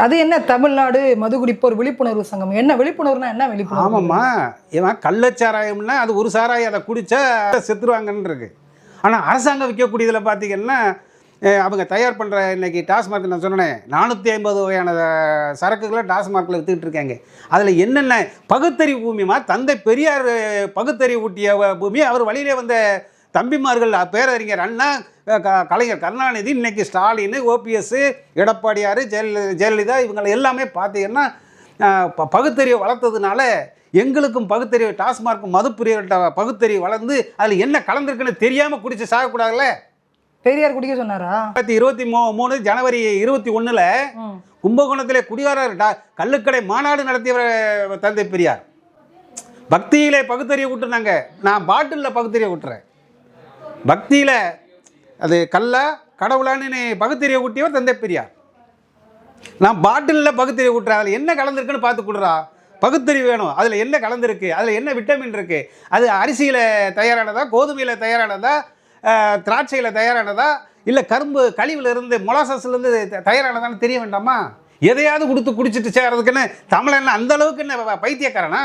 அது என்ன தமிழ்நாடு மதுகுடிப்போர் விழிப்புணர்வு சங்கம்? என்ன விழிப்புணர்வுனா என்ன விழிப்புணர்வு? ஆமாம்மா. இவன் கள்ளச்சாராயம்னா அது ஒரு சாராயம் அதை குடித்தா செத்துருவாங்கன்னு இருக்கு ஆனால் அரசாங்கம் விற்கக்கூடியதில் பார்த்தீங்கன்னா அவங்க தயார் பண்ணுற இன்னைக்கு டாஸ்மார்க் நான் சொன்னேன் நானூற்றி ஐம்பது வகையான சரக்குகளை டாஸ்மார்க்கில் விற்றுக்கிட்டு இருக்காங்க அதில் என்னென்ன பகுத்தறிவு பூமிமா தந்தை பெரியார் பகுத்தறிவு ஊட்டிய பூமி அவர் வழியிலே வந்த தம்பிமார்கள் பேரறிஞர் அண்ணா கலைஞர் கருணாநிதி இன்னைக்கு ஸ்டாலின் ஓபிஎஸ் எடப்பாடியார் ஜெயல ஜெயலலிதா இவங்களை எல்லாமே பார்த்தீங்கன்னா பகுத்தறிவை வளர்த்ததுனால எங்களுக்கும் பகுத்தறிவு டாஸ்மார்க்கும் மதுப்பிரியர்கள்ட்ட பகுத்தறிவு வளர்ந்து அதில் என்ன கலந்துருக்குன்னு தெரியாமல் குடிச்சு சாகக்கூடாதுல்ல? பெரியார் குடிக்க சொன்னாரா? ரெண்டாயிரத்தி இருபத்தி மூ மூணு ஜனவரி இருபத்தி ஒன்றில். கும்பகோணத்திலே குடிகாரர் டா- கள்ளுக்கடை மாநாடு நடத்தியவர் தந்தை பெரியார். பக்தியிலே பகுத்தறிவு விட்டுனாங்க நான் பாட்டிலில் பகுத்தறிவு விட்டுறேன் பக்தியில் அது கல்லா கடவுளான்னு பகுத்தறிய கூட்டியவர் தந்தை பெரியார். நான் பாட்டிலில் பகுத்தறிவு விட்டுறேன் அதில் என்ன கலந்துருக்குன்னு பார்த்து கொடுறா? பகுத்தறிவு வேணும். அதில் என்ன கலந்துருக்கு? அதில் என்ன விட்டமின் இருக்குது அது அரிசியில் தயாரானதா கோதுமையில் தயாரானதா திராட்சையில் தயாரானதா இல்லை கரும்பு கழிவுலேருந்து மொலாசஸ்லேருந்து தயாரானதான்னு தெரிய வேண்டாமா? எதையாவது கொடுத்து குடிச்சிட்டு சேர்றதுக்குன்னு தமிழன் அந்த அளவுக்கு என்ன பைத்தியக்காரனா?